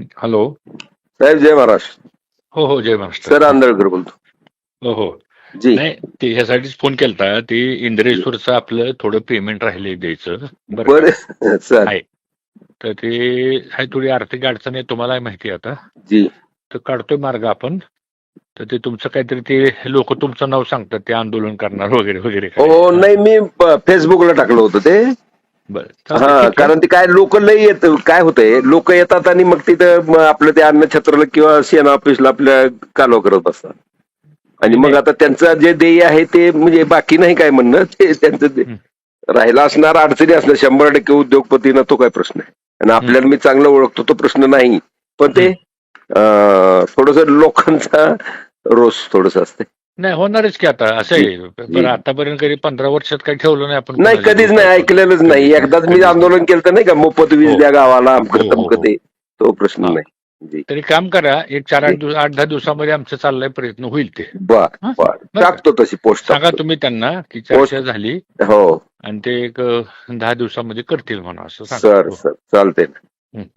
Hello साहेब जय महाराष्ट्र हो हो जय Maharashtra sir Andhalkar बोलतो. हो हो. जी. नाही ते ह्यासाठीच फोन केलता ते इंद्रेश्वरचं आपलं थोडं पेमेंट राहिले द्यायचं. बरं सर. आहे. तर ते आहे थोडी आर्थिक अडचण आहे तुम्हाला माहिती आता. जी. तर काढतोय मार्ग आपण. तर ते तुमचं काहीतरी ते लोक तुमचं नाव सांगतात ते आंदोलन करणार वगैरे वगैरे काय. हो नाही मी फेसबुकला टाकलं होतं ते. हा. कारण ते काय लोक लई येत काय होतंय लोक येतात आणि मग तिथं आपलं ते अन्नछत्राला किंवा सेना ऑफिसला आपल्या कालवा करत असतात आणि मग आता त्यांचं जे ध्येय आहे ते म्हणजे बाकी नाही काय म्हणणं ते त्यांचं. राहिला असणार अडचणी असणार शंभर टक्के उद्योगपती ना तो काय प्रश्न आहे. आणि आपल्याला मी चांगलं ओळखतो तो प्रश्न नाही. पण ते थोडस लोकांचा रोष थोडस असते. नाही होणारच की आता असं आहे बरं आतापर्यंत कधी पंधरा वर्षात काही ठेवलं नाही आपण नाही कधीच नाही. ऐकलेलंच नाही एकदाच मी आंदोलन केलं तर नाही का मोफत वीज हो. द्या गावाला हो, हो. ते तो प्रश्न. नाही तरी काम करा एक चार आठ दिवस आठ दहा दिवसामध्ये आमचा चाललाय प्रयत्न होईल ते. टाकतो तशी पोस्ट सांगा तुम्ही त्यांना की चर्चा झाली हो आणि ते एक दहा दिवसामध्ये करतील म्हणा असं. सर. सर चालते.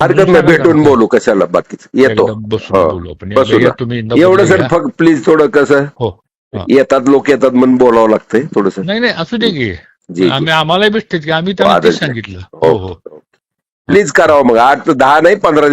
हरकत नाही भेटून? बोलू कशाला बाकीच येतो बसून. बोलू आपण एवढं सर प्लीज थोडं कसं हा. येतात लोक येतात म्हणून बोलावं लागतंय थोडस. नाही नाही असू दे की. आम्ही आम्हाला भेटते की. आम्ही त्यांना. सांगितलं. हो हो. प्लीज करावं मग. आठ दहा नाही पंधरा